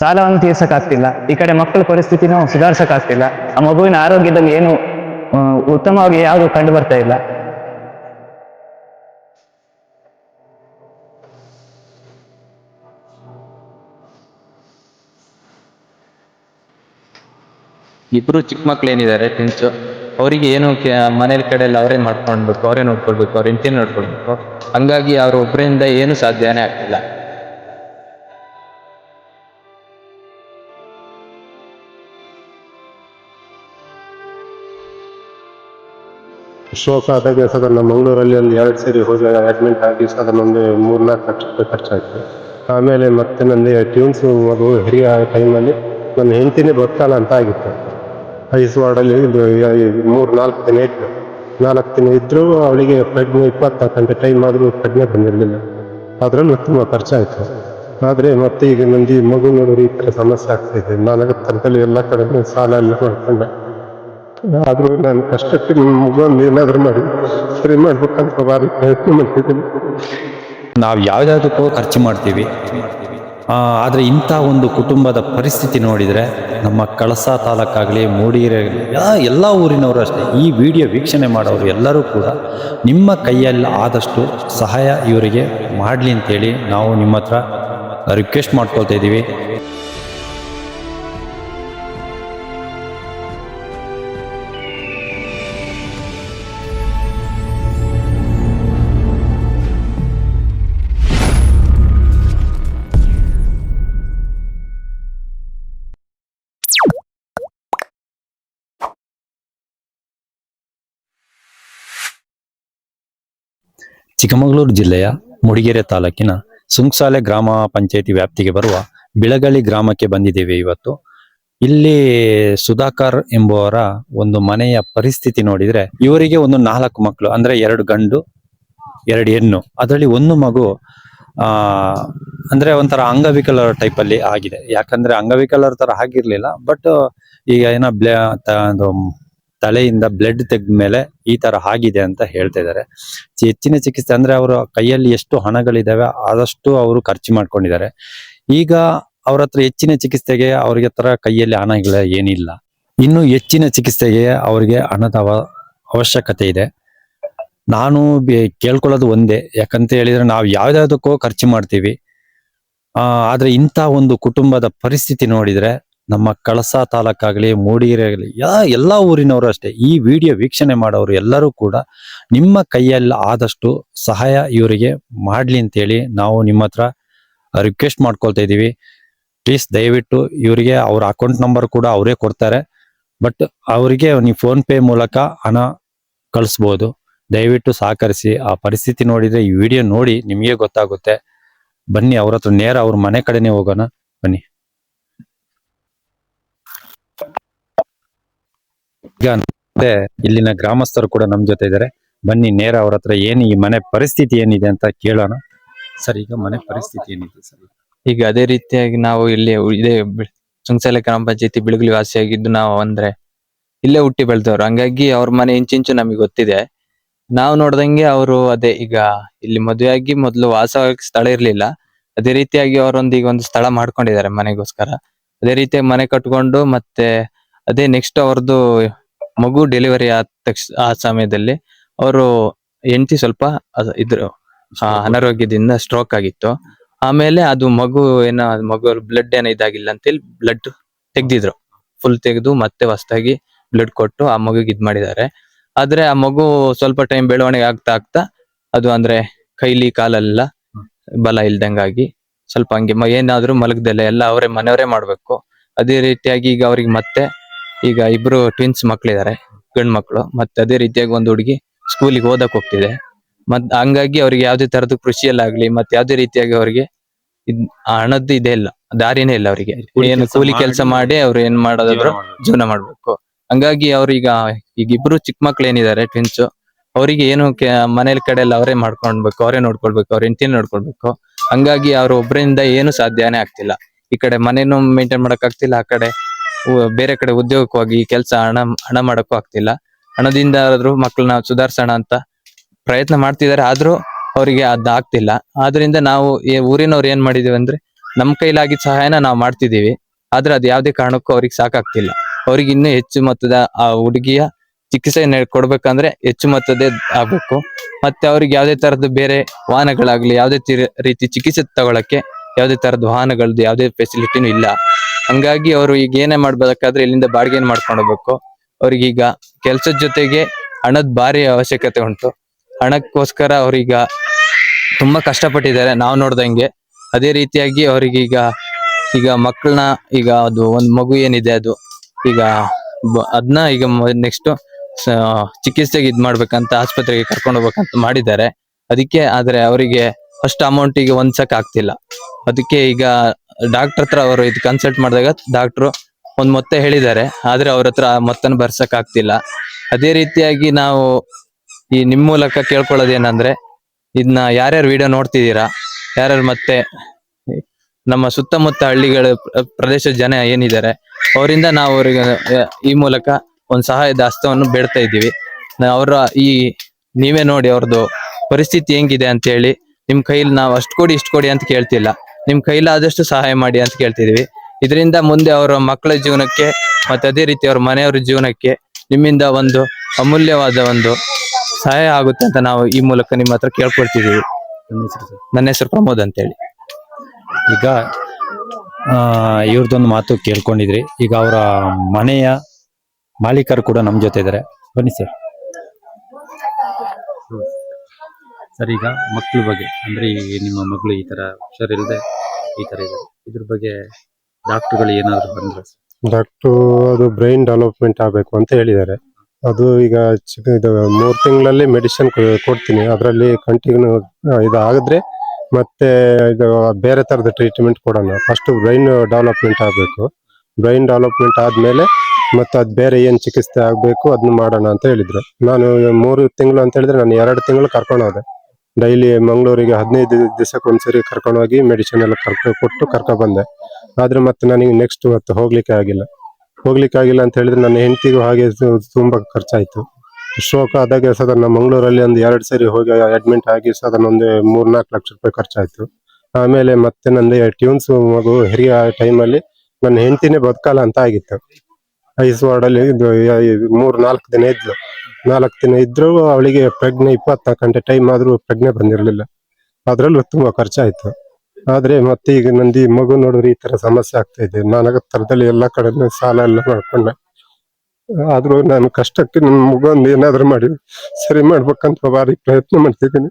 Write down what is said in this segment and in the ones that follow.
ಸಾಲವನ್ನು ತೀರ್ಸಕ್ಕಾಗ್ತಿಲ್ಲ. ಈ ಕಡೆ ಮಕ್ಕಳ ಪರಿಸ್ಥಿತಿನೂ ಸುಧಾರಿಸಕ್ಕಾಗ್ತಿಲ್ಲ. ಆ ಮಗುವಿನ ಆರೋಗ್ಯದಲ್ಲಿ ಏನು ಉತ್ತಮವಾಗಿ ಯಾವುದು ಕಂಡು ಬರ್ತಾ ಇಲ್ಲ. ಇಬ್ರು ಚಿಕ್ಕ ಮಕ್ಳು ಏನಿದ್ದಾರೆ ಟೆನ್ಸು ಅವರಿಗೆ ಏನು ಮನೇಲಿ ಕಡೆ ಎಲ್ಲ ಅವರೇ ಮಾಡ್ಕೊಳ್ಬೇಕು, ಅವರೇ ನೋಡ್ಕೊಳ್ಬೇಕು, ಅವ್ರ ಹೆಂಡತಿ ನೋಡ್ಕೊಳ್ಬೇಕು. ಹಂಗಾಗಿ ಅವ್ರ ಒಬ್ಬರಿಂದ ಏನು ಸಾಧ್ಯನೇ ಆಗ್ತಿಲ್ಲ. ಶೋಕ ಆದಾಗ ನಮ್ಮ ಮಂಗಳೂರಲ್ಲಿ ಒಂದು ಎರಡು ಸೇರಿ ಹೋಗಿ ಅಡ್ಮಿಂಟ್ ಆಗಿ ಸಾಧಾರಣ ಮೂರು ನಾಲ್ಕು ಲಕ್ಷ ರೂಪಾಯಿ ಖರ್ಚಾಯಿತು. ಆಮೇಲೆ ಮತ್ತೆ ನನಗೆ ಟ್ಯೂನ್ಸ್ ಮಗು ಹಿರಿಯ ಟೈಮಲ್ಲಿ ನನ್ನ ಹೆಂಡತಿನೇ ಬರ್ತಾಳ ಅಂತ ಆಗಿತ್ತು. ಐಸ್ ವಾರ್ಡಲ್ಲಿ ಮೂರು ನಾಲ್ಕು ದಿನ ಇತ್ತು. ನಾಲ್ಕು ದಿನ ಇದ್ದರೂ ಅವಳಿಗೆ ಪ್ರಜ್ಞೆ ಇಪ್ಪತ್ತು ಗಂಟೆ ಟೈಮ್ ಆದರೂ ಪ್ರಜ್ಞೆ ಬಂದಿರಲಿಲ್ಲ. ಅದರಲ್ಲಿ ತುಂಬ ಖರ್ಚಾಯಿತು. ಆದರೆ ಮತ್ತೆ ಈಗ ನಂದು ಮಗು ನೋಡೋರು ಈ ಥರ ಸಮಸ್ಯೆ ಆಗ್ತಾಯಿದೆ ನಾನು ತರದಲ್ಲಿ ಎಲ್ಲ ಕಡೆ ಸಾಲ ಎಲ್ಲ ಮಾಡ್ಕೊಂಡೆ. ಆದರೂ ನಾನು ಕಷ್ಟಕ್ಕೆ ಮಗುವನ್ನು ಏನಾದರೂ ಮಾಡಿ, ಸರಿ ಮಾಡ್ಬೇಕಂತ ಭಾರಿ ಪ್ರಯತ್ನ ಮಾಡ್ತಿದ್ದೀನಿ. ನಾವು ಯಾವುದಾದಕ್ಕೂ ಖರ್ಚು ಮಾಡ್ತೀವಿ. ಆದರೆ ಇಂಥ ಒಂದು ಕುಟುಂಬದ ಪರಿಸ್ಥಿತಿ ನೋಡಿದರೆ ನಮ್ಮ ಕಳಸ ತಾಲೂಕಾಗಲಿ, ಮೂಡಿಗೆರೆ ಎಲ್ಲ ಊರಿನವರು ಅಷ್ಟೇ, ಈ ವಿಡಿಯೋ ವೀಕ್ಷಣೆ ಮಾಡೋರು ಎಲ್ಲರೂ ಕೂಡ ನಿಮ್ಮ ಕೈಯಲ್ಲಿ ಆದಷ್ಟು ಸಹಾಯ ಇವರಿಗೆ ಮಾಡಲಿ ಅಂತೇಳಿ ನಾವು ನಿಮ್ಮ ಹತ್ರ ರಿಕ್ವೆಸ್ಟ್ ಮಾಡ್ಕೊಳ್ತಾ ಇದ್ದೀವಿ. ಚಿಕ್ಕಮಗಳೂರು ಜಿಲ್ಲೆಯ ಮುಡಿಗೆರೆ ತಾಲೂಕಿನ ಸುಂಕ್ಸಾಲೆ ಗ್ರಾಮ ಪಂಚಾಯಿತಿ ವ್ಯಾಪ್ತಿಗೆ ಬರುವ ಬಿಳಗಳಿ ಗ್ರಾಮಕ್ಕೆ ಬಂದಿದ್ದೇವೆ ಇವತ್ತು. ಇಲ್ಲಿ ಸುಧಾಕರ್ ಎಂಬುವರ ಒಂದು ಮನೆಯ ಪರಿಸ್ಥಿತಿ ನೋಡಿದ್ರೆ ಇವರಿಗೆ ಒಂದು ನಾಲ್ಕು ಮಕ್ಕಳು, ಅಂದ್ರೆ ಎರಡು ಗಂಡು, ಎರಡು ಹೆಣ್ಣು. ಅದರಲ್ಲಿ ಒಂದು ಮಗು, ಆ, ಅಂದ್ರೆ ಒಂಥರ ಅಂಗವಿಕಲರ ಟೈಪ್ ಅಲ್ಲಿ ಆಗಿದೆ. ಯಾಕಂದ್ರೆ ಅಂಗವಿಕಲರ ತರ ಆಗಿರ್ಲಿಲ್ಲ, ಬಟ್ ಈಗ ಏನೋ ತಲೆಯಿಂದ ಬ್ಲಡ್ ತೆಗೆದ ಮೇಲೆ ಈ ತರ ಆಗಿದೆ ಅಂತ ಹೇಳ್ತಾ ಇದ್ದಾರೆ. ಹೆಚ್ಚಿನ ಚಿಕಿತ್ಸೆ ಅಂದ್ರೆ ಅವರ ಕೈಯಲ್ಲಿ ಎಷ್ಟು ಹಣಗಳಿದಾವೆ ಆದಷ್ಟು ಅವರು ಖರ್ಚು ಮಾಡ್ಕೊಂಡಿದ್ದಾರೆ. ಈಗ ಅವ್ರ ಹತ್ರ ಹೆಚ್ಚಿನ ಚಿಕಿತ್ಸೆಗೆ ಅವ್ರಿಗೆ ತರ ಕೈಯಲ್ಲಿ ಹಣಗಳ ಏನಿಲ್ಲ. ಇನ್ನು ಹೆಚ್ಚಿನ ಚಿಕಿತ್ಸೆಗೆ ಅವರಿಗೆ ಹಣದ ಅವ- ಅವಶ್ಯಕತೆ ಇದೆ. ನಾನು ಕೇಳ್ಕೊಳ್ಳೋದು ಒಂದೇ, ಯಾಕಂತ ಹೇಳಿದ್ರೆ ನಾವು ಯಾವ್ದಾವ್ದಕ್ಕೋ ಖರ್ಚು ಮಾಡ್ತೀವಿ. ಆದ್ರೆ ಇಂಥ ಒಂದು ಕುಟುಂಬದ ಪರಿಸ್ಥಿತಿ ನೋಡಿದ್ರೆ ನಮ್ಮ ಕಳಸ ತಾಲೂಕಾಗಲಿ ಮೂಡಿಗೆರೆ ಆಗಲಿ ಎಲ್ಲ ಊರಿನವರು ಅಷ್ಟೇ, ಈ ವಿಡಿಯೋ ವೀಕ್ಷಣೆ ಮಾಡೋರು ಎಲ್ಲರೂ ಕೂಡ ನಿಮ್ಮ ಕೈಯಲ್ಲಿ ಆದಷ್ಟು ಸಹಾಯ ಇವರಿಗೆ ಮಾಡಲಿ ಅಂತೇಳಿ ನಾವು ನಿಮ್ಮ ಹತ್ರ ರಿಕ್ವೆಸ್ಟ್ ಮಾಡ್ಕೊಳ್ತಾ ಇದ್ದೀವಿ. ಪ್ಲೀಸ್ ದಯವಿಟ್ಟು ಇವರಿಗೆ ಅವ್ರ ಅಕೌಂಟ್ ನಂಬರ್ ಕೂಡ ಅವರೇ ಕೊಡ್ತಾರೆ. ಬಟ್ ಅವರಿಗೆ ನೀವು ಫೋನ್ ಪೇ ಮೂಲಕ ಹಣ ಕಳಿಸ್ಬೋದು. ದಯವಿಟ್ಟು ಸಹಕರಿಸಿ, ಆ ಪರಿಸ್ಥಿತಿ ನೋಡಿದ್ರೆ ಈ ವಿಡಿಯೋ ನೋಡಿ ನಿಮಗೆ ಗೊತ್ತಾಗುತ್ತೆ. ಬನ್ನಿ, ಅವ್ರ ಹತ್ರ ನೇರ ಅವ್ರ ಮನೆ ಕಡೆನೇ ಹೋಗೋಣ. ಬನ್ನಿ. ಈಗ ಮತ್ತೆ ಇಲ್ಲಿನ ಗ್ರಾಮಸ್ಥರು ಕೂಡ ನಮ್ ಜೊತೆ ಇದ್ದಾರೆ. ಬನ್ನಿ, ನೇರ ಅವ್ರ ಹತ್ರ ಏನು ಈ ಮನೆ ಪರಿಸ್ಥಿತಿ ಏನಿದೆ ಅಂತ ಕೇಳೋಣ. ಸರ್, ಈಗ ಮನೆ ಪರಿಸ್ಥಿತಿ ಏನಿದೆ ಸರ್? ಈಗ ಅದೇ ರೀತಿಯಾಗಿ ನಾವು ಇಲ್ಲಿ ಇದೇ ಬಿ- ಗ್ರಾಮ ಪಂಚಾಯತಿ ಬಿಳುಗಲಿ ವಾಸಿಯಾಗಿದ್ದು ನಾವು ಅಂದ್ರೆ ಇಲ್ಲೇ ಹುಟ್ಟಿ ಬೆಳೆದವ್ರು. ಹಂಗಾಗಿ ಅವ್ರ ಮನೆ ಇಂಚಿಂಚು ನಮಗೆ ಗೊತ್ತಿದೆ. ನಾವು ನೋಡ್ದಂಗೆ ಅವರು ಅದೇ ಈಗ ಇಲ್ಲಿ ಮದುವೆಯಾಗಿ ಮೊದಲು ವಾಸವಾಗಿ ಸ್ಥಳ ಇರ್ಲಿಲ್ಲ. ಅದೇ ರೀತಿಯಾಗಿ ಅವರೊಂದು ಈಗ ಒಂದು ಸ್ಥಳ ಮಾಡ್ಕೊಂಡಿದ್ದಾರೆ ಮನೆಗೋಸ್ಕರ. ಅದೇ ರೀತಿಯಾಗಿ ಮನೆ ಕಟ್ಕೊಂಡು ಮತ್ತೆ ಅದೇ ನೆಕ್ಸ್ಟ್ ಅವ್ರದ್ದು ಮಗು ಡೆಲಿವರಿ ಆದ ತಕ್ಷ, ಆ ಸಮಯದಲ್ಲಿ ಅವರು ಹೆಂಡತಿ ಸ್ವಲ್ಪ ಇದ್ರು ಅನಾರೋಗ್ಯದಿಂದ ಸ್ಟ್ರೋಕ್ ಆಗಿತ್ತು. ಆಮೇಲೆ ಅದು ಮಗು ಏನೋ, ಮಗು ಬ್ಲಡ್ ಏನೋ ಇದಾಗಿಲ್ಲ ಅಂತೇಳಿ ಬ್ಲಡ್ ತೆಗ್ದಿದ್ರು. ಫುಲ್ ತೆಗೆದು ಮತ್ತೆ ಹೊಸದಾಗಿ ಬ್ಲಡ್ ಕೊಟ್ಟು ಆ ಮಗುಗೆ ಇದ್ ಮಾಡಿದ್ದಾರೆ. ಆದ್ರೆ ಆ ಮಗು ಸ್ವಲ್ಪ ಟೈಮ್ ಬೆಳವಣಿಗೆ ಆಗ್ತಾ ಆಗ್ತಾ ಅದು ಅಂದ್ರೆ ಕೈಲಿ ಕಾಲೆಲ್ಲ ಬಲ ಇಲ್ದಂಗಾಗಿ ಸ್ವಲ್ಪ ಹಂಗೆ ಮ- ಏನಾದ್ರೂ ಮಲಗದೆಲ್ಲ ಎಲ್ಲ ಅವರೇ ಮನೆಯವರೇ ಮಾಡ್ಬೇಕು. ಅದೇ ರೀತಿಯಾಗಿ ಈಗ ಅವ್ರಿಗೆ ಮತ್ತೆ ಈಗ ಇಬ್ರು ಟ್ವಿನ್ಸ್ ಮಕ್ಕಳಿದ್ದಾರೆ ಗಂಡ್ ಮಕ್ಕಳು ಮತ್ತೆ ಅದೇ ರೀತಿಯಾಗಿ ಒಂದು ಹುಡುಗಿ ಸ್ಕೂಲಿಗೆ ಓದಕ್ ಹೋಗ್ತಿದೆ. ಮತ್ ಹಂಗಾಗಿ ಅವ್ರಿಗೆ ಯಾವ್ದೇ ತರದ ಕೃಷಿಯಲ್ಲಾಗ್ಲಿ ಮತ್ತೆ ಯಾವ್ದೇ ರೀತಿಯಾಗಿ ಅವ್ರಿಗೆ ಇದ್ ಹಣದ್ದು ಇದೇ ಇಲ್ಲ. ದಾರಿನೇ ಇಲ್ಲ ಅವರಿಗೆ. ಕೂಲಿ ಏನು ಕೆಲ್ಸ ಕೂಲಿ ಕೆಲಸ ಮಾಡಿ ಮಾಡಿ ಅವ್ರು ಏನ್ ಮಾಡೋದಾದ್ರು ಜೀವನ ಮಾಡ್ಬೇಕು. ಹಂಗಾಗಿ ಅವ್ರೀಗ ಈಗ ಇಬ್ರು ಚಿಕ್ಕ ಮಕ್ಳು ಏನಿದ್ದಾರೆ ಟ್ವಿನ್ಸ್ ಅವರಿಗೆ ಏನು ಕೆ- ಮನೇಲಿ ಕಡೆ ಎಲ್ಲ ಅವರೇ ಮಾಡ್ಕೊಳ್ಬೇಕು ಅವರೇ ನೋಡ್ಕೊಳ್ಬೇಕು ಅವ್ರ ಹೆಂಡತಿನ ನೋಡ್ಕೊಳ್ಬೇಕು. ಹಂಗಾಗಿ ಅವ್ರ ಒಬ್ಬರಿಂದ ಏನು ಸಾಧ್ಯನೇ ಆಗ್ತಿಲ್ಲ. ಈ ಕಡೆ ಮನೇನು ಮೇಂಟೈನ್ ಮಾಡಕ್ ಆಗ್ತಿಲ್ಲ ಆ ಕಡೆ ಬೇರೆ ಕಡೆ ಉದ್ಯೋಗಕ್ಕೆ ಹೋಗಿ ಕೆಲಸ ಹಣ ಹಣ ಮಾಡಕ್ಕೂ ಆಗ್ತಿಲ್ಲ. ಹಣದಿಂದ ಆದ್ರೂ ಮಕ್ಕಳನ್ನ ಸುಧಾರಿಸೋಣ ಅಂತ ಪ್ರಯತ್ನ ಮಾಡ್ತಿದ್ದಾರೆ. ಆದ್ರೂ ಅವರಿಗೆ ಅದ್ ಆಗ್ತಿಲ್ಲ. ಆದ್ರಿಂದ ನಾವು ಊರಿನವ್ರು ಏನ್ ಮಾಡಿದೀವಿ ಅಂದ್ರೆ ನಮ್ ಕೈಲಾಗಿದ್ದ ಸಹಾಯನ ನಾವು ಮಾಡ್ತಿದೀವಿ ಆದ್ರೆ ಅದು ಯಾವ್ದೇ ಕಾರಣಕ್ಕೂ ಅವ್ರಿಗೆ ಸಾಕಾಗ್ತಿಲ್ಲ. ಅವ್ರಿಗೆ ಇನ್ನೂ ಹೆಚ್ಚು ಮೊತ್ತದ ಆ ಹುಡುಗಿಯ ಚಿಕಿತ್ಸೆ ಕೊಡ್ಬೇಕಂದ್ರೆ ಹೆಚ್ಚು ಮೊತ್ತದೇ ಆಗ್ಬೇಕು. ಮತ್ತೆ ಅವ್ರಿಗೆ ಯಾವ್ದೇ ತರದ ಬೇರೆ ವಾಹನಗಳಾಗ್ಲಿ, ಯಾವ್ದೇ ರೀತಿ ಚಿಕಿತ್ಸೆ ತಗೊಳಕ್ಕೆ ಯಾವ್ದೇ ತರದ ವಾಹನಗಳದ್ದು ಯಾವುದೇ ಫೆಸಿಲಿಟಿನೂ ಇಲ್ಲ. ಹಂಗಾಗಿ ಅವರು ಈಗ ಏನೇ ಮಾಡ್ಬೇಕಾದ್ರೆ ಇಲ್ಲಿಂದ ಬಾಡಿಗೆ ಮಾಡ್ಕೊಂಡು ಹೋಗ್ಬೇಕು. ಅವ್ರಿಗೀಗ ಕೆಲ್ಸದ ಜೊತೆಗೆ ಹಣದ ಭಾರಿ ಅವಶ್ಯಕತೆ ಉಂಟು. ಹಣಕ್ಕೋಸ್ಕರ ಅವ್ರೀಗ ತುಂಬಾ ಕಷ್ಟಪಟ್ಟಿದ್ದಾರೆ. ನಾವು ನೋಡ್ದಂಗೆ. ಅದೇ ರೀತಿಯಾಗಿ ಅವ್ರಿಗೆ ಈಗ ಮಕ್ಕಳನ್ನ ಈಗ ಅದು ಒಂದ್ ಮಗು ಏನಿದೆ ಅದು, ಈಗ ಅದನ್ನ ಅದ್ನ ಈಗ ನೆಕ್ಸ್ಟ್ ಚಿಕಿತ್ಸೆಗೆ ಇದ್ ಮಾಡ್ಬೇಕಂತ ಆಸ್ಪತ್ರೆಗೆ ಕರ್ಕೊಂಡು ಹೋಗ್ಬೇಕಂತ ಮಾಡಿದ್ದಾರೆ. ಅದಕ್ಕೆ ಆದ್ರೆ ಅವರಿಗೆ ಫಸ್ಟ್ ಅಮೌಂಟ್ ಈಗ ಹೊಂದ್ಸಕ್ ಆಗ್ತಿಲ್ಲ. ಅದಕ್ಕೆ ಈಗ ಡಾಕ್ಟರ್ ಹತ್ರ ಅವರು ಇದು ಕನ್ಸಲ್ಟ್ ಮಾಡಿದಾಗ ಡಾಕ್ಟ್ರು ಒಂದ್ ಮೊತ್ತ ಹೇಳಿದ್ದಾರೆ, ಆದ್ರೆ ಅವ್ರ ಹತ್ರ ಮೊತ್ತನ ಬರ್ಸಕ್ ಅದೇ ರೀತಿಯಾಗಿ ನಾವು ಈ ನಿಮ್ ಮೂಲಕ ಕೇಳ್ಕೊಳ್ಳೋದೇನಂದ್ರೆ ಇದನ್ನ ಯಾರ್ಯಾರು ವಿಡಿಯೋ ನೋಡ್ತಿದ್ದೀರಾ, ಯಾರ್ಯಾರು ಮತ್ತೆ ನಮ್ಮ ಸುತ್ತಮುತ್ತ ಹಳ್ಳಿಗಳ ಪ್ರ- ಪ್ರದೇಶದ ಜನ ಏನಿದ್ದಾರೆ, ಅವರಿಂದ ನಾವು ಅವ್ರಿಗೆ, ಈ ಮೂಲಕ ಒಂದು ಸಹಾಯದ ಹಸ್ತವನ್ನು ಬೇಡ್ತಾ ಇದ್ದೀವಿ. ಅವರ ಈ ನೀವೇ ನೋಡಿ ಅವ್ರದ್ದು ಪರಿಸ್ಥಿತಿ ಹೆಂಗಿದೆ ಅಂತ ಹೇಳಿ ನಿಮ್ ಕೈಲಿ ನಾವು ಅಷ್ಟು ಕೊಡಿ, ಇಷ್ಟು ಕೊಡಿ ಅಂತ ಕೇಳ್ತಿಲ್ಲ. ನಿಮ್ ಕೈಲಾದಷ್ಟು ಸಹಾಯ ಮಾಡಿ ಅಂತ ಕೇಳ್ತಿದೀವಿ. ಇದರಿಂದ ಮುಂದೆ ಅವರ ಮಕ್ಕಳ ಜೀವನಕ್ಕೆ ಮತ್ತೆ ಅದೇ ರೀತಿ ಅವ್ರ ಮನೆಯವರ ಜೀವನಕ್ಕೆ ನಿಮ್ಮಿಂದ ಒಂದು ಅಮೂಲ್ಯವಾದ ಒಂದು ಸಹಾಯ ಆಗುತ್ತೆ ಅಂತ ನಾವು ಈ ಮೂಲಕ ನಿಮ್ಮ ಹತ್ರ ಕೇಳ್ಕೊಳ್ತಿದೀವಿ? ನನ್ನ ಹೆಸರು ಪ್ರಮೋದ್ ಅಂತ ಹೇಳಿ ಈಗ ಆ, ಇವ್ರದ್ದೊಂದು ಮಾತು ಕೇಳ್ಕೊಂಡಿದ್ರಿ. ಈಗ ಅವರ ಮನೆಯ ಮಾಲೀಕರು ಕೂಡ ನಮ್ಮ ಜೊತೆ ಇದ್ದಾರೆ. ಬನ್ನಿ ಸರ್. ಸರ್ ಈಗ ಮಕ್ಕಳ ಬಗ್ಗೆ, ಅಂದ್ರೆ ಈ ನಿಮ್ಮ ಮಗಳು ಈ ತರ ಹುಷಾರಿಲ್ಲದೆ ಈ ತರ ಇದೆ ಇದ್ರ ಬಗ್ಗೆ ಡಾಕ್ಟರ್ಗಳು ಏನಾದ್ರು ಬಂದ್ರೆ ಡಾಕ್ಟ್ರು ಅದು ಬ್ರೈನ್ ಡೆವಲಪ್ಮೆಂಟ್ ಆಗಬೇಕು ಅಂತ ಹೇಳಿದ್ದಾರೆ. ಅದು ಈಗ ಚಿಕ್ಕ ಇದು ಮೂರು ತಿಂಗಳಲ್ಲಿ ಮೆಡಿಸಿನ್ ಕೊಡ್ತೀನಿ. ಅದರಲ್ಲಿ ಕಂಟಿನ್ಯೂ ಇದು ಆಗಿದ್ರೆ ಮತ್ತೆ ಇದು ಬೇರೆ ಥರದ ಟ್ರೀಟ್ಮೆಂಟ್ ಕೊಡೋಣ. ಫಸ್ಟ್ ಬ್ರೈನ್ ಡೆವಲಪ್ಮೆಂಟ್ ಆಗಬೇಕು. ಬ್ರೈನ್ ಡೆವಲಪ್ಮೆಂಟ್ ಆದಮೇಲೆ ಮತ್ತೆ ಅದು ಬೇರೆ ಏನು ಚಿಕಿತ್ಸೆ ಆಗಬೇಕು ಅದನ್ನ ಮಾಡೋಣ ಅಂತ ಹೇಳಿದ್ರು. ನಾನು ಮೂರು ತಿಂಗಳು ಅಂತ ಹೇಳಿದ್ರೆ ನಾನು ಎರಡು ತಿಂಗಳು ಕರ್ಕೊಂಡು ಹೋದೆ. ಡೈಲಿ ಮಂಗಳೂರಿಗೆ ಹದಿನೈದು ದಿವಸಕ್ಕೆ ಒಂದ್ಸರಿ ಕರ್ಕೊಂಡು ಹೋಗಿ ಮೆಡಿಸಿನ್ ಎಲ್ಲ ಕರ್ಕೊ ಕೊಟ್ಟು ಕರ್ಕೊ ಬಂದೆ. ಆದ್ರೆ ಮತ್ತೆ ನನಗೆ ನೆಕ್ಸ್ಟ್ ಮತ್ತೆ ಹೋಗ್ಲಿಕ್ಕೆ ಆಗಿಲ್ಲ. ಹೋಗ್ಲಿಕ್ಕೆ ಆಗಿಲ್ಲ ಅಂತ ಹೇಳಿದ್ರೆ ನನ್ನ ಹೆಂಡತಿಗೂ ಹಾಗೆ ತುಂಬ ಖರ್ಚಾಯ್ತು. ಶೋಕ ಆದಾಗ ನಮ್ಮ ಮಂಗಳೂರಲ್ಲಿ ಒಂದು ಎರಡು ಸರಿ ಹೋಗಿ ಅಡ್ಮಿಂಟ್ ಆಗಿ ಸಾಧಾರಣ ಒಂದು ಮೂರ್ನಾಲ್ಕು ಲಕ್ಷ ರೂಪಾಯಿ ಖರ್ಚಾಯಿತು. ಆಮೇಲೆ ಮತ್ತೆ ನಂದು ಟ್ಯೂನ್ಸ್ ಮಗು, ಹೆರಿಯ ಟೈಮಲ್ಲಿ ನನ್ನ ಹೆಂಡತಿನೇ ಬದುಕಲ್ಲ ಅಂತ ಆಗಿತ್ತು. ಐಸ್ ವಾರ್ಡಲ್ಲಿ ಮೂರು, ನಾಲ್ಕು ದಿನ ಇದ್ಲು. ನಾಲ್ಕು ದಿನ ಇದ್ರು ಅವಳಿಗೆ ಪ್ರಜ್ಞೆ ಇಪ್ಪತ್ನಾಲ್ಕು ಗಂಟೆ ಟೈಮ್ ಆದ್ರೂ ಪ್ರಜ್ಞೆ ಬಂದಿರಲಿಲ್ಲ. ಅದರಲ್ಲೂ ತುಂಬಾ ಖರ್ಚಾಯ್ತು. ಆದ್ರೆ ಮತ್ತೆ ಈಗ ನಂದಿ ಮಗು ನೋಡಿದ್ರೆ ಈ ತರ ಸಮಸ್ಯೆ ಆಗ್ತಾ ಇದೆ. ನಾನಾಗ ತರದಲ್ಲಿ ಎಲ್ಲಾ ಕಡೆ ಸಾಲ ಎಲ್ಲ ಮಾಡ್ಕೊಂಡೆ. ಆದರೂ ನಾನು ಕಷ್ಟಕ್ಕೆ ನನ್ನ ಮಗು ಏನಾದ್ರು ಮಾಡಿ, ಸರಿ ಮಾಡ್ಬೇಕಂತ ಭಾರಿ ಪ್ರಯತ್ನ ಮಾಡ್ತಿದ್ದೀನಿ.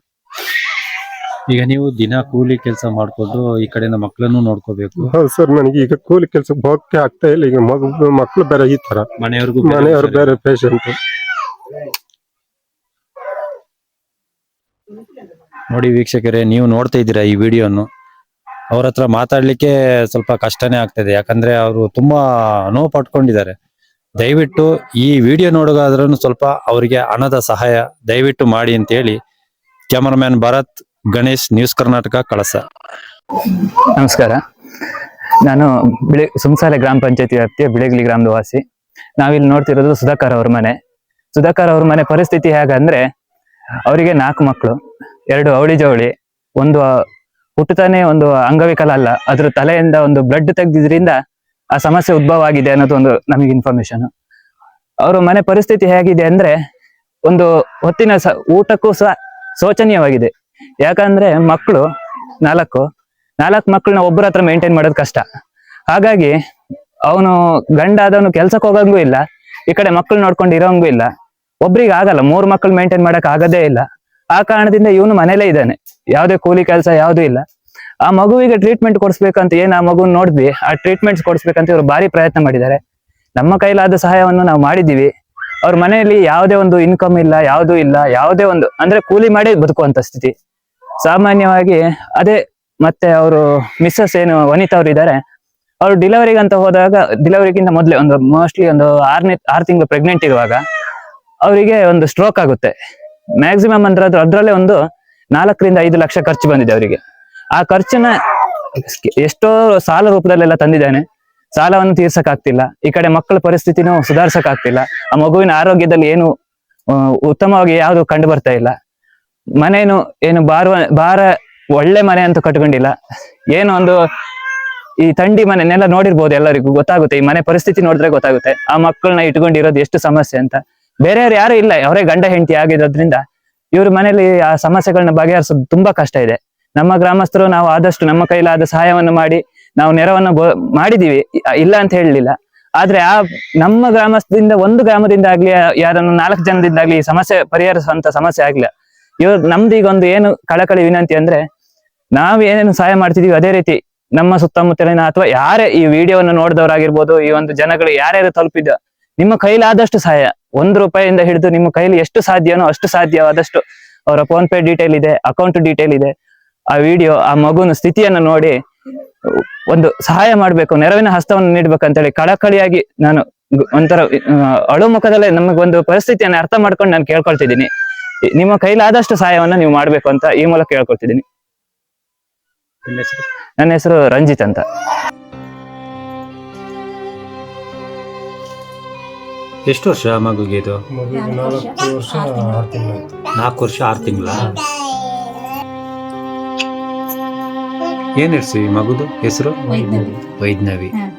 ಈಗ ನೀವು ದಿನ ಕೂಲಿ ಕೆಲಸ ಮಾಡ್ಕೊಂಡು ಈ ಕಡೆಯಿಂದ ಮಕ್ಕಳನ್ನು ನೋಡ್ಕೋಬೇಕು. ಹೌದು ಸರ್ ನನಗೆ ಈಗ ಕೂಲಿ ಕೆಲಸ ಹೋಗಕ್ಕೆ ಆಗ್ತಾ ಇಲ್ಲ. ಈಗ ಮಗು ಮಕ್ಕಳು ಬೇರೆ ಈ ತರ ಮನೆಯವ್ರಿಗೂ ಮನೆಯವರು ಬೇರೆ. ಪೇಷಂಟ್ ನೋಡಿ ವೀಕ್ಷಕರೇ ನೀವು ನೋಡ್ತಾ ಇದ್ದೀರಾ ಈ ವಿಡಿಯೋನು? ಅವ್ರ ಹತ್ರ ಮಾತಾಡ್ಲಿಕ್ಕೆ ಸ್ವಲ್ಪ ಕಷ್ಟನೇ ಆಗ್ತದೆ. ಯಾಕಂದ್ರೆ ಅವರು ತುಂಬಾ ನೋವು ಪಟ್ಕೊಂಡಿದ್ದಾರೆ. ದಯವಿಟ್ಟು ಈ ವಿಡಿಯೋ ನೋಡೋದಾದ್ರೂ ಸ್ವಲ್ಪ ಅವರಿಗೆ ಹಣದ ಸಹಾಯ ದಯವಿಟ್ಟು ಮಾಡಿ ಅಂತ ಹೇಳಿ ಕ್ಯಾಮರಾಮ್ಯಾನ್ ಭರತ್ ಗಣೇಶ್ ನ್ಯೂಸ್ ಕರ್ನಾಟಕ ಕಳಸ. ನಮಸ್ಕಾರ. ನಾನು ಬಿಳಿ, ಸುಮ್ಸಾಲೆ ಗ್ರಾಮ ಪಂಚಾಯತಿ ವ್ಯಾಪ್ತಿಯ ಬಿಳಿಗಿಲಿ ಗ್ರಾಮದ ವಾಸಿ. ನಾವಿಲ್ಲಿ ನೋಡ್ತಿರೋದು ಸುಧಾಕರ್ ಅವ್ರ ಮನೆ. ಸುಧಾಕರ್ ಅವ್ರ ಮನೆ ಪರಿಸ್ಥಿತಿ ಹೇಗಂದ್ರೆ ಅವರಿಗೆ ನಾಲ್ಕು ಮಕ್ಕಳು ಎರಡು ಅವಳಿ ಜವಳಿ, ಒಂದು ಹುಟ್ಟುತ್ತಾನೆ, ಒಂದು ಅಂಗವಿಕಲ ಅಲ್ಲ. ಅದ್ರ ತಲೆಯಿಂದ ಒಂದು ಬ್ಲಡ್ ತೆಗ್ದಿದ್ರಿಂದ ಆ ಸಮಸ್ಯೆ ಉದ್ಭವ ಆಗಿದೆ ಅನ್ನೋದು ಒಂದು ನಮಗೆ ಇನ್ಫಾರ್ಮೇಶನ್ ಅವ್ರ ಮನೆ ಪರಿಸ್ಥಿತಿ ಹೇಗಿದೆ ಅಂದ್ರೆ, ಒಂದು ಹೊತ್ತಿನ ಊಟಕ್ಕೂ ಸಹ ಶೋಚನೀಯವಾಗಿದೆ. ಯಾಕಂದ್ರೆ ಮಕ್ಕಳು, ನಾಲ್ಕು ನಾಲ್ಕು ಮಕ್ಕಳನ್ನ ಒಬ್ಬರ ಹತ್ರ ಮೇಂಟೈನ್ ಮಾಡೋದು ಕಷ್ಟ. ಹಾಗಾಗಿ ಅವನು ಗಂಡ ಆದವನು ಕೆಲ್ಸಕ್ಕೆ ಹೋಗಂಗೂ ಇಲ್ಲ, ಈ ಕಡೆ ಮಕ್ಕಳು ನೋಡ್ಕೊಂಡು ಇರೋಂಗೂ ಇಲ್ಲ. ಒಬ್ರಿಗೆ ಆಗಲ್ಲ, ಮೂರ್ ಮಕ್ಕಳು ಮೇಂಟೈನ್ ಮಾಡಕ್ ಆಗದೇ ಇಲ್ಲ. ಆ ಕಾರಣದಿಂದ ಇವನು ಮನೇಲೇ ಇದ್ದಾನೆ, ಯಾವುದೇ ಕೂಲಿ ಕೆಲಸ ಯಾವುದೂ ಇಲ್ಲ. ಆ ಮಗುವಿಗೆ ಟ್ರೀಟ್ಮೆಂಟ್ ಕೊಡಿಸ್ಬೇಕಂತ ಏನ್ ಆ ಮಗುನ್ ನೋಡಿದ್ವಿ, ಆ ಟ್ರೀಟ್ಮೆಂಟ್ಸ್ ಕೊಡಿಸ್ಬೇಕಂತ ಇವರು ಭಾರಿ ಪ್ರಯತ್ನ ಮಾಡಿದ್ದಾರೆ. ನಮ್ಮ ಕೈಲಾದ ಸಹಾಯವನ್ನು ನಾವು ಮಾಡಿದ್ದೀವಿ. ಅವ್ರ ಮನೆಯಲ್ಲಿ ಯಾವುದೇ ಒಂದು ಇನ್ಕಮ್ ಇಲ್ಲ, ಯಾವುದೂ ಇಲ್ಲ, ಯಾವುದೇ ಒಂದು, ಅಂದ್ರೆ ಕೂಲಿ ಮಾಡಿ ಬದುಕುವಂತ ಸ್ಥಿತಿ. ಸಾಮಾನ್ಯವಾಗಿ ಅದೇ ಮತ್ತೆ ಅವರು ಮಿಸ್ಸಸ್ ಏನು ವನಿತಾ ಅವರು ಇದ್ದಾರೆ, ಅವ್ರು ಡೆಲಿವರಿ ಅಂತ ಹೋದಾಗ ಡಿಲವರಿಗಿಂತ ಮೊದಲೇ ಒಂದು ಮೋಸ್ಟ್ಲಿ ಒಂದು ಆರನೇ, ಆರು ತಿಂಗಳು ಪ್ರೆಗ್ನೆಂಟ್ ಇರುವಾಗ ಅವರಿಗೆ ಒಂದು ಸ್ಟ್ರೋಕ್ ಆಗುತ್ತೆ. ಮ್ಯಾಕ್ಸಿಮಮ್ ಅಂದ್ರೆ ಅದ್ರ ಅದ್ರಲ್ಲೇ ಒಂದು ನಾಲ್ಕರಿಂದ ಐದು ಲಕ್ಷ ಖರ್ಚು ಬಂದಿದೆ ಅವರಿಗೆ. ಆ ಖರ್ಚನ್ನ ಎಷ್ಟೋ ಸಾಲ ರೂಪದಲ್ಲೆಲ್ಲ ತಂದಿದ್ದಾನೆ. ಸಾಲವನ್ನು ತೀರ್ಸಕ್ ಆಗ್ತಿಲ್ಲ ಈ ಕಡೆ ಮಕ್ಕಳ ಪರಿಸ್ಥಿತಿನೂ ಸುಧಾರ್ಸಕ್ ಆಗ್ತಿಲ್ಲ ಆ ಮಗುವಿನ ಆರೋಗ್ಯದಲ್ಲಿ ಏನು ಉತ್ತಮವಾಗಿ ಯಾವುದು ಕಂಡು ಬರ್ತಾ ಇಲ್ಲ. ಮನೇನು ಏನು ಬಾರುವ, ಬಾರ ಒಳ್ಳೆ ಮನೆ ಅಂತ ಕಟ್ಕೊಂಡಿಲ್ಲ. ಏನು ಒಂದು ಈ ತಂಡಿ ಮನೆನೆಲ್ಲ ನೋಡಿರ್ಬೋದು ಎಲ್ಲರಿಗೂ, ಗೊತ್ತಾಗುತ್ತೆ. ಈ ಮನೆ ಪರಿಸ್ಥಿತಿ ನೋಡಿದ್ರೆ ಗೊತ್ತಾಗುತ್ತೆ. ಆ ಮಕ್ಕಳನ್ನ ಇಟ್ಕೊಂಡಿರೋದು ಎಷ್ಟು ಸಮಸ್ಯೆ ಅಂತ. ಬೇರೆಯವ್ರು ಯಾರು ಇಲ್ಲ, ಅವರೇ ಗಂಡ ಹೆಂಡತಿ ಆಗಿರೋದ್ರಿಂದ ಇವ್ರ ಮನೇಲಿ ಆ ಸಮಸ್ಯೆಗಳನ್ನ ಬಗೆಹರಿಸೋದು ತುಂಬಾ ಕಷ್ಟ ಇದೆ. ನಮ್ಮ ಗ್ರಾಮಸ್ಥರು ನಾವು ಆದಷ್ಟು ನಮ್ಮ ಕೈಲಾದ ಸಹಾಯವನ್ನು ಮಾಡಿ, ನಾವು ನೆರವನ್ನು ಮಾಡಿದೀವಿ. ಇಲ್ಲ ಅಂತ ಹೇಳಲಿಲ್ಲ. ಆದ್ರೆ ಆ ನಮ್ಮ ಗ್ರಾಮಸ್ಥದಿಂದ, ಒಂದು ಗ್ರಾಮದಿಂದ ಆಗ್ಲಿ ಯಾರನ್ನು ನಾಲ್ಕು ಜನದಿಂದ ಆಗ್ಲಿ ಈ ಸಮಸ್ಯೆ ಪರಿಹರಿಸುವಂತ ಸಮಸ್ಯೆ ಆಗ್ಲಿಲ್ಲ. ಇವ್ರು ನಮ್ದು ಈಗ ಒಂದು ಏನು ಕಳಕಳಿ ವಿನಂತಿ ಅಂದ್ರೆ ನಾವ್ ಏನೇನು ಸಹಾಯ ಮಾಡ್ತಿದೀವಿ ಅದೇ ರೀತಿ ನಮ್ಮ ಸುತ್ತಮುತ್ತಲಿನ ಅಥವಾ ಯಾರೇ ಈ ವಿಡಿಯೋವನ್ನು ನೋಡಿದವರಾಗಿರ್ಬೋದು, ಈ ಒಂದು ಜನಗಳು ಯಾರ್ಯಾರು ತಲುಪಿದ ನಿಮ್ಮ ಕೈಲಾದಷ್ಟು ಸಹಾಯ. ಒಂದ್ ರೂಪಾಯಿಯಿಂದ ಹಿಡಿದು ನಿಮ್ಮ ಕೈಲಿ ಎಷ್ಟು ಸಾಧ್ಯನೋ ಅಷ್ಟು ಸಾಧ್ಯವಾದಷ್ಟು ಅವರ ಫೋನ್ ಪೇ ಡೀಟೇಲ್ ಇದೆ ಅಕೌಂಟ್ ಡೀಟೇಲ್ ಇದೆ. ಆ ವಿಡಿಯೋ, ಆ ಮಗುನ ಸ್ಥಿತಿಯನ್ನು ನೋಡಿ ಒಂದು ಸಹಾಯ ಮಾಡ್ಬೇಕು, ನೆರವಿನ ಹಸ್ತವನ್ನು ನೀಡ್ಬೇಕಂತೇಳಿ ಕಳಕಳಿಯಾಗಿ ನಾನು ಒಂಥರ ಅಳು ಮುಖದಲ್ಲೇ ನಮಗೊಂದು ಪರಿಸ್ಥಿತಿಯನ್ನು ಅರ್ಥ ಮಾಡ್ಕೊಂಡು ನಾನು ಕೇಳ್ಕೊಳ್ತಿದ್ದೀನಿ. ನಿಮ್ಮ ಕೈಲಾದಷ್ಟು ಸಹಾಯವನ್ನ ನೀವು ಮಾಡ್ಬೇಕು ಅಂತ ಈ ಮೂಲಕ ಕೇಳ್ಕೊಳ್ತಿದ್ದೀನಿ ನನ್ನ ಹೆಸರು ರಂಜಿತ್ ಅಂತ. ಎಷ್ಟು ವರ್ಷ ಮಗುಗೆ ಇದು? ನಾಲ್ಕು ವರ್ಷ ಆರು ತಿಂಗಳಾಯ್ತು ನಾಲ್ಕು ವರ್ಷ ಆರು ತಿಂಗಳ? ಏನ್ ಹೆಸರು ಈ ಮಗುದು ಹೆಸರು? ವೈದ್ಯರು.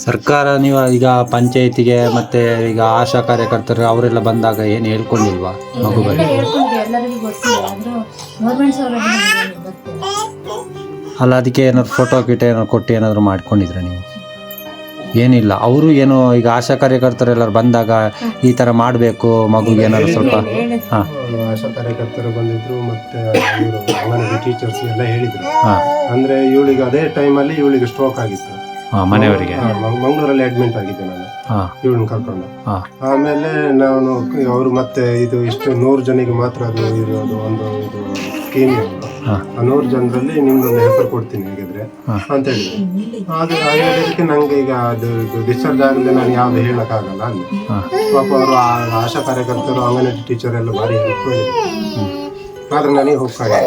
ಸರ್ಕಾರ ನೀವು ಈಗ ಪಂಚಾಯತಿಗೆ ಮತ್ತೆ ಈಗ ಆಶಾ ಕಾರ್ಯಕರ್ತರು ಅವರೆಲ್ಲ ಬಂದಾಗ ಏನು ಹೇಳ್ಕೊಂಡಿಲ್ವಾ ಮಗು ಎಲ್ಲ ಬಗ್ಗೆ ಹೇಳ್ಕೊಂಡ್ವಿ ಎಲ್ಲರಿಗೂ ಗೊತ್ತಿಲ್ಲ ಆದ್ರೂ ಗೌರ್ಮೆಂಟ್ ಸೌಲಭ್ಯ ಗೊತ್ತಿಲ್ಲ. ಅಲ್ಲ ಅದಕ್ಕೆ ಏನಾದ್ರು ಫೋಟೋ ಗಿಟೋ ಏನಾದ್ರು ಕೊಟ್ಟು ಏನಾದ್ರು ಮಾಡ್ಕೊಂಡಿದ್ರ ನೀವು? ಏನಿಲ್ಲ ಅವರು ಏನು ಈಗ ಆಶಾ ಕಾರ್ಯಕರ್ತರೆಲ್ಲರೂ ಬಂದಾಗ ಈ ತರ ಮಾಡಬೇಕು ಮಗುಗೆ ಏನಾದ್ರು ಸ್ವಲ್ಪ ಹಾಂ. ಆಶಾ ಕಾರ್ಯಕರ್ತರು ಬಂದಿದ್ರು ಮತ್ತೆ ಇವರು ಅಂಗನವಾಡಿ ಟೀಚರ್ಸ್ ಎಲ್ಲ ಹೇಳಿದರು. ಹಾಂ. ಅಂದರೆ ಇವಳಿಗೆ ಅದೇ ಟೈಮಲ್ಲಿ ಇವಳಿಗೆ ಸ್ಟ್ರೋಕ್ ಆಗಿತ್ತು. ಹಾ ಮನೆಯವರಿಗೆ. ಮಂಗಳೂರಲ್ಲಿ ಅಡ್ಮಿಟ್ ಆಗಿದ್ದೆ ನಾನು. ಹಾಂ. ಇವ್ರನ್ನ ಕರ್ಕೊಂಡು. ಹಾ. ಆಮೇಲೆ ನಾನು ಅವರು ಮತ್ತೆ ಇದು ಇಷ್ಟು ನೂರು ಜನಿಗೆ ಮಾತ್ರ ಅದು ಇರೋದು ಒಂದು ಇದು ಸ್ಕೀಮ್ ಹಾ. ಆ ನೂರು ಜನರಲ್ಲಿ ನಿಮ್ದೊಂದು ಹೆಸರು ಕೊಡ್ತೀನಿ ಹೇಗಿದ್ರೆ. ಅಂತ ಹೇಳಿದ್ರು. ಆದ್ರೆ ಆ ಹೇಳಿದಕ್ಕೆ ನಂಗೆ ಈಗ ಅದು ಡಿಸ್ಚಾರ್ಜ್ ಆಗದೆ ನಾನು ಯಾವ್ದು ಹೇಳಕ್ಕಾಗಲ್ಲ ಅಲ್ಲಿ ಪಾಪ ಅವರು ಆಶಾ ಕಾರ್ಯಕರ್ತರು ಅಂಗನವಾಡಿ ಟೀಚರ್ ಎಲ್ಲ ಭಾರಿ ಹೆಲ್ಪ್ ಆದ್ರೆ ನನಗೆ ಹೋಗ್ತಾರೆ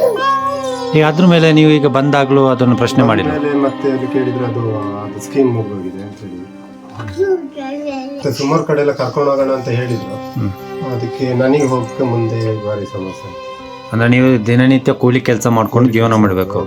ಈಗ ಅದ್ರ ಮೇಲೆ ನೀವು ಈಗ ಬಂದಾಗ್ಲೂ ಅದನ್ನು ಪ್ರಶ್ನೆ ಮಾಡಿಲ್ಲ. ಆಮೇಲೆ ಮತ್ತೆ ಅದು ಕೇಳಿದ್ರೆ ಅದು ಅದು ಸ್ಕೀಮ್ ಮುಗಿದೋಗಿದೆ ಅಂತ ಹೇಳಿ. ಮತ್ತೆ ಸುಮಾರು ಕಡೆ ಎಲ್ಲ ಕರ್ಕೊಂಡು ಹೋಗೋಣ ಅಂತ ಹೇಳಿದ್ರು. ಅದಕ್ಕೆ ನನಗೆ ಹೋಗಕ್ಕೆ ಮುಂದೆ ಭಾರಿ ಸಮಸ್ಯೆ ಆಯ್ತು. ಅಂದ್ರೆ ನೀವು ದಿನನಿತ್ಯ ಕೂಲಿ ಕೆಲಸ ಮಾಡ್ಕೊಂಡು ಜೀವನ ಮಾಡಬೇಕು.